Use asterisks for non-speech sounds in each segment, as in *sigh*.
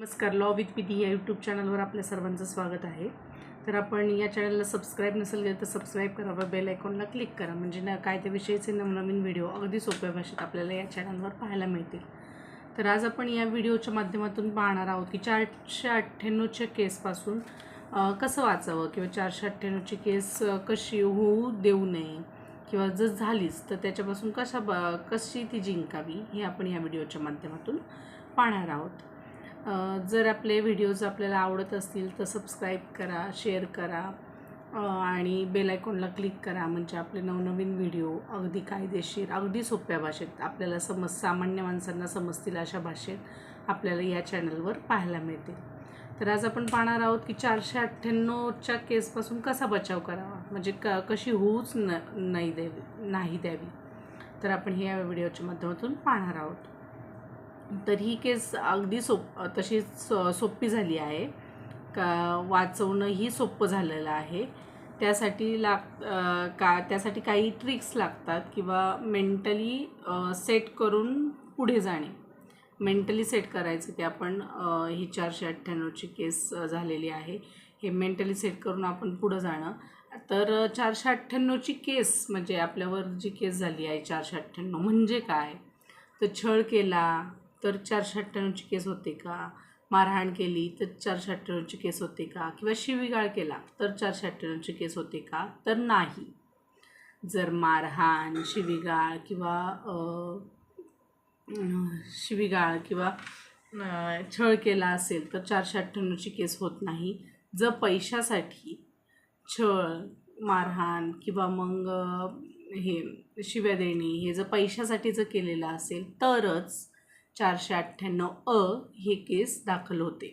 नमस्कार law with विधी या यूट्यूब चॅनलवर आपल्या सर्वांचं स्वागत आहे. तर आपण या चॅनलला सबस्क्राईब नसेल केलं तर सबस्क्राईब करा व बेल आयकॉनला क्लिक करा. म्हणजे ना कायद्याविषयीचे नवनवीन व्हिडिओ अगदी सोप्या भाषेत आपल्याला या चॅनलवर पाहायला मिळतील. तर आज आपण या व्हिडिओच्या माध्यमातून पाहणार आहोत की चारशे अठ्ठ्याण्णवच्या केसपासून कसं वाचावं? किंवा चारशे अठ्ठ्याण्णवची केस कशी होऊ देऊ नये? किंवा जर झालीच तर त्याच्यापासून कशा ब कशी ती जिंकावी? हे आपण या व्हिडिओच्या माध्यमातून पाहणार आहोत. जर आपले व्हिडिओज आपल्याला आवडत असतील तर सबस्क्राईब करा शेअर करा आणि बेल आयकॉनला क्लिक करा म्हणजे आपले नवनवीन व्हिडिओ अगदी कायदेशीर अगदी सोप्या भाषेत आपल्याला समज सामान्य माणसांना समजतील अशा भाषेत आपल्याला या चॅनलवर पाहायला मिळतील. तर आज आपण पाहणार आहोत की चारशे अठ्ठ्याण्णवच्या केसपासून कसा बचाव करावा? म्हणजे क कशी होऊच न नाही द्यावी नाही द्यावी. तर आपण हे या व्हिडिओच्या माध्यमातून पाहणार आहोत. तर ही केस अगदी सोप तशी सो सोपी झाली आहे. का वाचवणंही सोपं झालेलं आहे. त्यासाठी लाग का त्यासाठी काही ट्रिक्स लागतात किंवा मेंटली सेट करून पुढे जाणे. मेंटली सेट करायचं की आपण ही चारशे अठ्ठ्याण्णवची केस झालेली आहे. हे मेंटली सेट करून आपण पुढं जाणं. तर चारशे अठ्ठ्याण्णवची केस म्हणजे आपल्यावर जी केस झाली आहे चारशे अठ्ठ्याण्णव म्हणजे काय? तर छळ केला तर चारशे अठ्ठ्याण्णवची केस होते का? मारहाण केली तर चारशे अठ्ठ्याण्णवची केस होते का? किंवा शिवीगाळ केला तर चारशे अठ्ठ्याण्णवची केस होते का? तर नाही. जर मारहाण शिवीगाळ किंवा शिवीगाळ किंवा छळ केला असेल तर चारशे अठ्ठ्याण्णवची केस होत नाही. जर पैशासाठी छळ मारहाण किंवा मग हे शिव्या देणे हे जर पैशासाठी जर केलेलं असेल तरच चारशे अठ्ठ्याण्णव अ ही केस दाखल होते.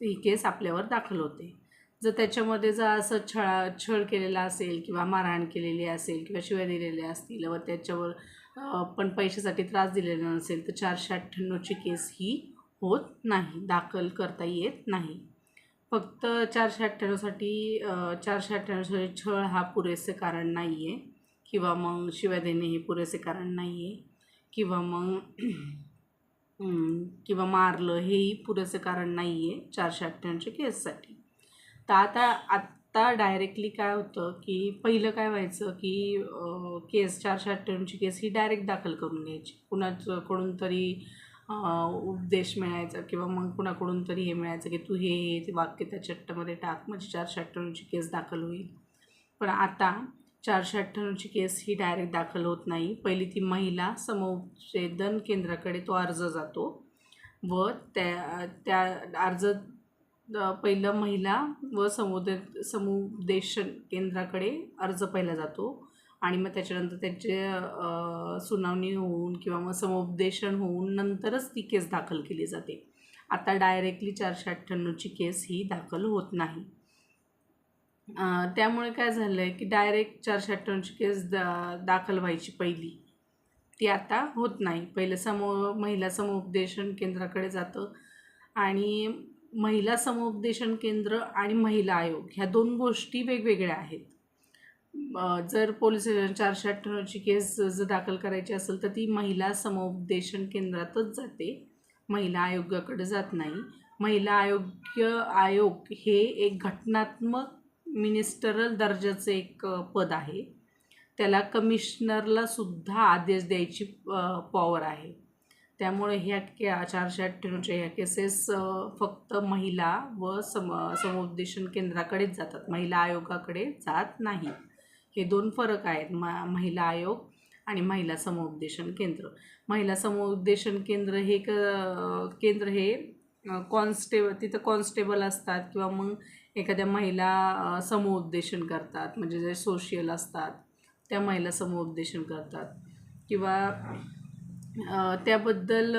ही केस आपल्यावर दाखल होते. जर त्याच्यामध्ये जर असं छळा छळ केलेला असेल किंवा मारहाण केलेली असेल किंवा शिव्या दिलेल्या असतील व त्याच्यावर पण पैशासाठी त्रास दिलेला नसेल तर चारशे अठ्ठ्याण्णवची केस ही होत नाही दाखल करता येत नाही. फक्त चारशे अठ्ठ्याण्णवसाठी चारशे अठ्ठ्याण्णवसाठी छळ हा पुरेसे कारण नाही आहे किंवा मग शिव्या देणे हे पुरेसे कारण नाही आहे किंवा मग किंवा मारलं हेही पुरेसे कारण नाही आहे चारशे अठ्ठ्याऐंशी केससाठी. तर आता आत्ता डायरेक्टली काय होतं की पहिलं काय व्हायचं की केस चारशे अठ्ठ्याऐंशी केस ही डायरेक्ट दाखल करून घ्यायची. कुणाकडून तरी उपदेश मिळायचा किंवा मग कुणाकडून तरी हे मिळायचं की तू हे हे ते वाक्य त्या चट्टामध्ये टाक म्हणजे चारशे अठ्ठ्याऐंशी केस दाखल होईल. पण आता चारशे अठ्ठ्याण्णवची केस ही डायरेक्ट दाखल होत नाही. पहिली ती महिला समुपदेशन केंद्राकडे तो अर्ज जातो व त्या त्या अर्ज पहिलं महिला व समुदे समुपदेशन केंद्राकडे अर्ज पहिला जातो आणि मग त्याच्यानंतर त्याचे सुनावणी होऊन किंवा मग समुपदेशन होऊन नंतरच ती केस दाखल केली जाते. आता डायरेक्टली चारशे अठ्ठ्याण्णवची केस ही दाखल होत नाही. त्यामुळे काय झालं आहे की डायरेक्ट चारशे अठ्ठावन्नची केस दा दाखल व्हायची पहिली. ती आता होत नाही. पहिलं समूह महिला समुपदेशन केंद्राकडे जातं आणि महिला समुपदेशन केंद्र आणि महिला आयोग ह्या दोन गोष्टी वेगवेगळ्या आहेत. जर पोलीस स्टेशन चारशे अठ्ठ्याण्णवची केस जर दाखल करायची असेल तर ती महिला समुपदेशन केंद्रातच जाते. महिला आयोगाकडे जात नाही. महिला आयोग्य आयोग हे एक घटनात्मक मिनिस्टरल दर्जाचं एक पद आहे. त्याला कमिशनरला सुद्धा आदेश द्यायची पॉवर आहे. त्यामुळे ह्या के चारशे अठ्ठ्याण्णवच्या ह्या केसेस फक्त महिला व सम समुपदेशन केंद्राकडेच जातात. महिला आयोगाकडे जात नाही. हे दोन फरक आहेत. म महिला आयोग आणि महिला समुपदेशन केंद्र. महिला समुपदेशन केंद्र हे क केंद्र हे कॉन्स्टेबल तिथं कॉन्स्टेबल असतात किंवा मग एखाद्या महिला समुपदेशन करतात म्हणजे जे सोशियल असतात त्या महिला समुपदेशन करतात. किंवा त्याबद्दल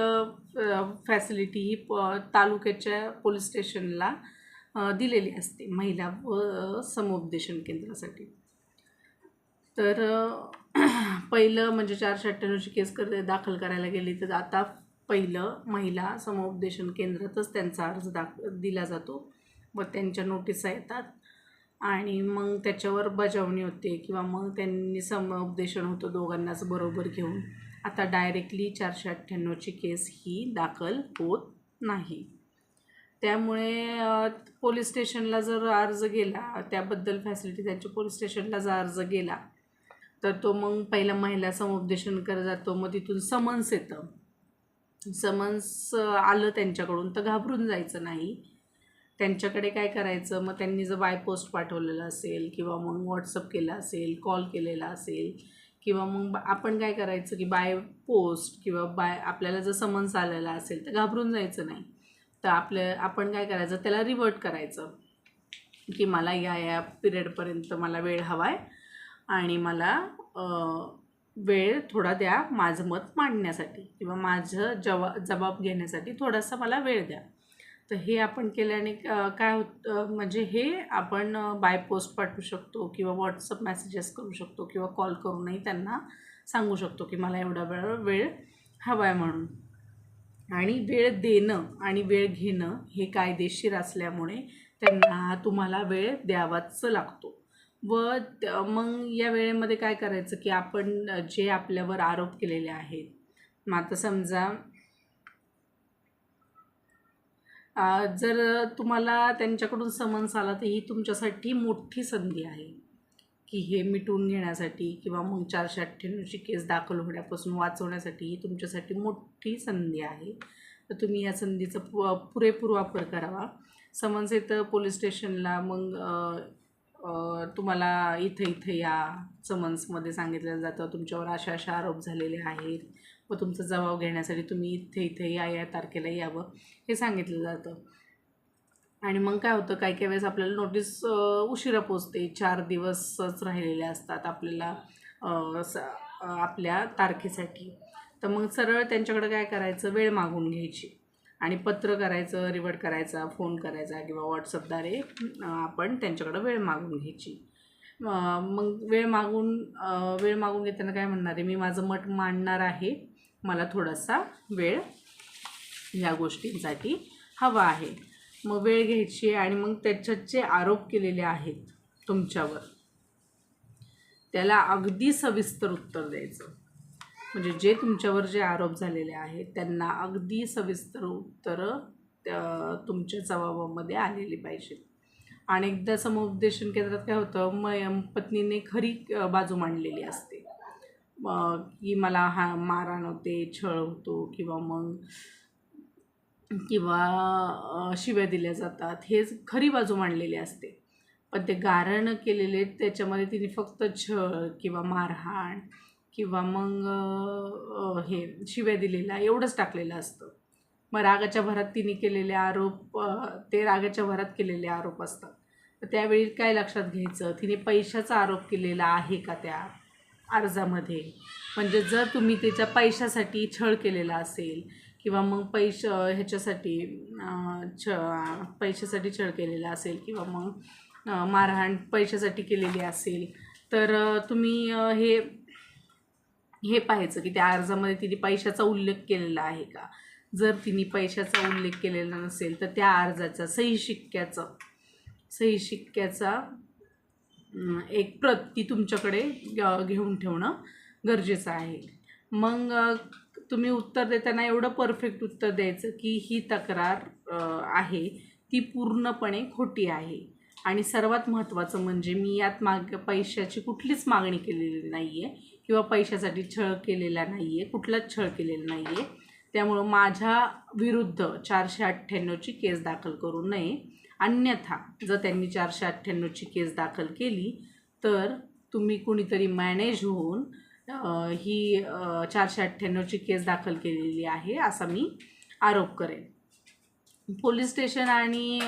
फॅसिलिटी ही प तालुक्याच्या पोलीस स्टेशनला दिलेली असते महिला व समुपदेशन केंद्रासाठी. तर *clears throat* पहिलं म्हणजे चारशे अठ्ठ्याण्णवची केस कर दाखल करायला गेली तर आता पहिलं महिला समुपदेशन केंद्रातच त्यांचा अर्ज दाख दिला जातो. व त्यांच्या नोटिसा येतात. आणि मग त्याच्यावर बजावणी होते किंवा मग त्यांनी समुपदेशन होतं दोघांनाच बरोबर घेऊन. आता डायरेक्टली चारशे अठ्ठ्याण्णवची केस ही दाखल होत नाही. त्यामुळे पोलीस स्टेशनला जर अर्ज गेला त्याबद्दल फॅसिलिटी त्यांच्या पोलीस स्टेशनला जर अर्ज गेला तर तो मग पहिला महिला समुपदेशन कर जातो. मग तिथून समन्स येतं. समन्स आलं त्यांच्याकडून तर घाबरून जायचं नाही. त्यांच्याकडे काय करायचं? मग त्यांनी जर बाय पोस्ट पाठवलेलं असेल किंवा मग व्हॉट्सअप केलं असेल कॉल केलेला असेल किंवा मग आपण काय करायचं की बाय पोस्ट किंवा बाय आपल्याला जर समन्स आलेला असेल तर घाबरून जायचं नाही. तर आपलं आपण काय करायचं? त्याला रिवर्ट करायचं की मला या या पिरियडपर्यंत मला वेळ हवा आहे आणि मला वेळ थोडा द्या माझं मत मांडण्यासाठी किंवा माझं जवा जबाब घेण्यासाठी थोडासा मला वेळ द्या. तर हे आपण केल्याने काय होतं म्हणजे हे आपण बाय पोस्ट पाठवू शकतो किंवा व्हॉट्सअप मेसेजेस करू शकतो किंवा कॉल करूनही त्यांना सांगू शकतो की मला एवढा वेळ वेळ हवा आहे म्हणून. आणि वेळ देणं आणि वेळ घेणं हे कायदेशीर असल्यामुळे त्यांना तुम्हाला वेळ द्यावाच लागतो. व मग या वेळेमध्ये काय करायचं की आपण जे आपल्यावर आरोप केलेले आहेत. मग आता समजा अ, जर तुम्हाला त्यांच्याकडून समन्स आला तर ही तुमच्यासाठी मोठी संधी आहे. की हे मिटून घेण्यासाठी किंवा मग चारशे अठ्ठ्याण्णवची केस दाखल होण्यापासून वाचवण्यासाठी ही तुमच्यासाठी मोठी संधी आहे. तर तुम्ही या संधीचा पु पुरेपूर वापर करावा. समन्स येतं पोलीस स्टेशनला मग तुम्हाला इथं इथं या समन्समध्ये सांगितलं जातं. तुमच्यावर अशा अशा आरोप झालेले आहेत. व तुमचा जबाब घेण्यासाठी तुम्ही इथे इथे या या तारखेला यावं हे सांगितलं जातं. आणि मग काय होतं काही काही वेळेस आपल्याला नोटीस उशिरा पोचते चार दिवसच राहिलेले असतात आपल्याला स आपल्या तारखेसाठी. तर मग सरळ त्यांच्याकडे काय करायचं वेळ मागून घ्यायची. आणि पत्र करायचं रिवर्ट करायचा फोन करायचा किंवा व्हॉट्सअपद्वारे आपण त्यांच्याकडं वेळ मागून घ्यायची. मग वेळ मागून वेळ मागून घेताना काय म्हणणार आहे? मी माझं मत मांडणार आहे. मला थोडासा वेळ या गोष्टींसाठी हवा आहे. मग वेळ घ्यायची आणि मग त्याच्यात जे आरोप केलेले आहेत तुमच्यावर त्याला अगदी सविस्तर उत्तर द्यायचं. म्हणजे जे तुमच्यावर जे आरोप झालेले आहेत त्यांना अगदी सविस्तर उत्तरं त्या तुमच्या जबाबामध्ये आलेली पाहिजेत अनेकदा समुपदेशन केंद्रात काय होतं म पत्नीने खरी बाजू मांडलेली असते. की मला हा मारहाण होते छळ होतो किंवा मग किंवा शिव्या दिल्या जातात. हेच खरी बाजू मांडलेली असते. पण ते गारण केलेले त्याच्यामध्ये तिने फक्त छळ किंवा मारहाण किंवा मग हे शिव्या दिलेला एवढंच टाकलेलं असतं. मग रागाच्या भरात तिने केलेले आरोप ते रागाच्या भरात केलेले आरोप असतात. तर त्यावेळी काय लक्षात घ्यायचं? तिने पैशाचा आरोप केलेला आहे का त्या? अर्जामध्ये. म्हणजे जर तुम्ही त्याच्या पैशासाठी छळ केलेला असेल किंवा मग पैश ह्याच्यासाठी छ पैशासाठी छळ केलेला असेल किंवा मग मारहाण पैशासाठी केलेली असेल तर तुम्ही हे हे पाहायचं की त्या अर्जामध्ये तिने पैशाचा उल्लेख केलेला आहे का? जर तिने पैशाचा उल्लेख केलेला नसेल तर त्या अर्जाचा सही शिक्क्याचं सही शिक्क्याचा एक प्रत ती तुमच्याकडे घेऊन ठेवणं गरजेचं आहे. मग तुम्ही उत्तर देताना एवढं परफेक्ट उत्तर द्यायचं की ही तक्रार आहे ती पूर्णपणे खोटी आहे. आणि सर्वात महत्त्वाचं म्हणजे मी यात माग पैशाची कुठलीच मागणी केलेली नाही आहे किंवा पैशासाठी छळ केलेला नाही आहे कुठलाच छळ केलेला नाही आहे त्यामुळं माझ्या विरुद्ध चारशे अठ्ठ्याण्णवची केस दाखल करू नये. अन्यथा जर त्यांनी चारशे अठ्ठ्याण्णवची केस दाखल केली तर तुम्ही कुणीतरी मॅनेज होऊन ही चारशे अठ्ठ्याण्णवची केस दाखल केलेली आहे असा मी आरोप करेन. पोलीस स्टेशन आणि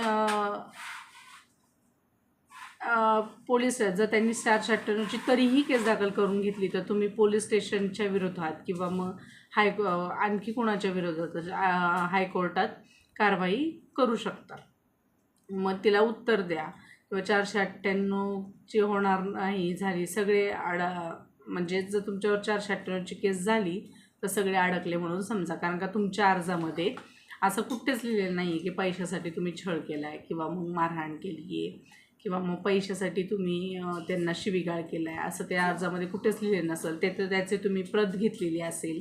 पोलीस जर त्यांनी चारशे अठ्ठ्याण्णवची तरीही केस दाखल करून घेतली तर तुम्ही पोलीस स्टेशनच्या विरोधात किंवा मग हाय आणखी कोणाच्या विरोधात हायकोर्टात कारवाई करू शकता. मग तिला उत्तर द्या. किंवा चारशे अठ्ठ्याण्णवची होणार नाही झाली सगळे आड म्हणजे जर तुमच्यावर चारशे अठ्ठ्याण्णवची केस झाली तर सगळे अडकले म्हणून समजा. कारण का तुमच्या अर्जामध्ये असं कुठेच लिहिलेलं नाही आहे की पैशासाठी तुम्ही छळ केला आहे किंवा मग मारहाण केली आहे किंवा मग पैशासाठी तुम्ही त्यांना शिवीगाळ केला आहे असं त्या अर्जामध्ये कुठेच लिहिलेलं नसेल. ते तर त्याचे तुम्ही प्रत घेतलेली असेल.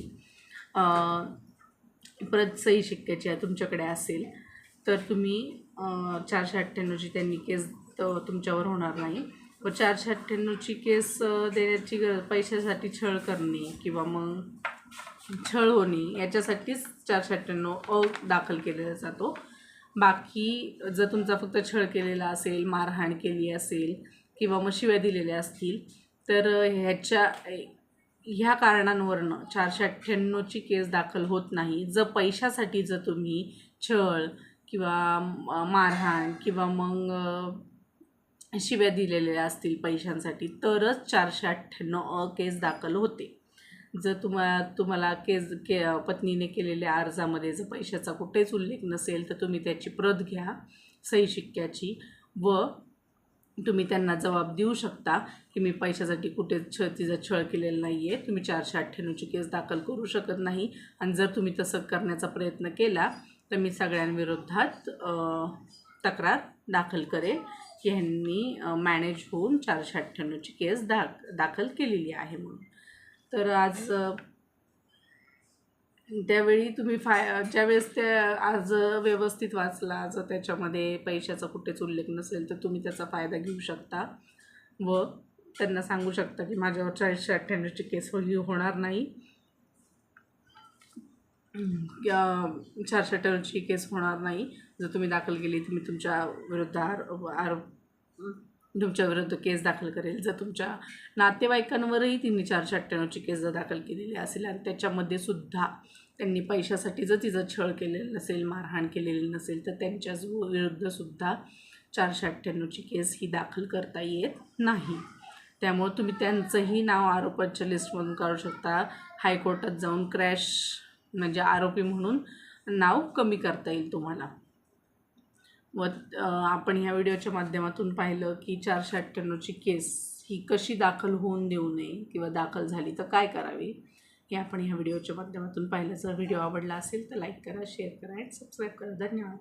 प्रत सही शिक्क्याची तुमच्याकडे असेल तर तुम्ही चारशे अठ्ठ्याण्णवची त्यांनी केस तुमच्यावर होणार नाही. व चारशे अठ्ठ्याण्णवची केस देण्याची गरज पैशासाठी छळ करणे किंवा मग छळ होणे याच्यासाठीच चारशे अठ्ठ्याण्णव अ दाखल केलेला जातो. बाकी जर तुमचा फक्त छळ केलेला असेल मारहाण केली असेल किंवा मग शिव्या दिलेल्या असतील तर ह्याच्या ह्या कारणांवरनं चारशे अठ्ठ्याण्णवची केस दाखल होत नाही. जर पैशासाठी जर तुम्ही छळ किंवा मारहाण किंवा मग शिव्या दिलेल्या असतील पैशांसाठी तरच चारशे अठ्ठ्याण्णव अ केस दाखल होते. जर तुम्हा तुम्हाला केस के पत्नीने केलेल्या अर्जामध्ये जर पैशाचा कुठेच उल्लेख नसेल तर तुम्ही त्याची प्रत घ्या सही शिक्क्याची व तुम्ही त्यांना जबाब देऊ शकता की मी पैशासाठी कुठे छ तिचा छळ केलेला नाही आहे तुम्ही चारशे अठ्ठ्याण्णवची केस दाखल करू शकत नाही. आणि जर तुम्ही तसं करण्याचा प्रयत्न केला तर मी सगळ्यांविरोधात तक्रार दाखल करेल की ह्यांनी मॅनेज होऊन चारशे अठ्ठ्याण्णवची केस दाख दाखल केलेली आहे म्हणून. तर आज त्यावेळी तुम्ही फाय ज्यावेळेस ते आज व्यवस्थित वाचला जर त्याच्यामध्ये पैशाचा कुठेच उल्लेख नसेल तर तुम्ही त्याचा फायदा घेऊ शकता व त्यांना सांगू शकता की माझ्यावर चारशे अठ्ठ्याण्णवची केस ही होणार नाही. या- चारशे केस होणार नाही. जर तुम्ही दाखल केली तर मी तुमच्या विरुद्ध आरोप आरोप तुमच्या विरुद्ध केस दाखल करेल. जर तुमच्या नातेवाईकांवरही तिने चारशे अठ्ठ्याण्णवची केस जर दाखल केलेली असेल आणि त्याच्यामध्ये सुद्धा त्यांनी पैशासाठी जर तिचं छळ केलेलं नसेल मारहाण केलेली नसेल तर त्यांच्या विरुद्धसुद्धा चारशे अठ्ठ्याण्णवची केस ही दाखल करता येत नाही. त्यामुळं तुम्ही त्यांचंही नाव आरोपाच्या लिस्टमधून काढू शकता. हायकोर्टात जाऊन क्रॅश म्हणजे आरोपी म्हणून नाव कमी करता येईल तुम्हाला. व आपण ह्या व्हिडिओच्या माध्यमातून पाहिलं की चारशे अठ्ठ्याण्णवची केस ही कशी दाखल होऊन देऊ नये किंवा दाखल झाली तर काय करावे हे आपण ह्या व्हिडिओच्या माध्यमातून पाहिलं. जर व्हिडिओ आवडला असेल तर लाईक करा शेअर करा अँड सबस्क्राईब करा. धन्यवाद.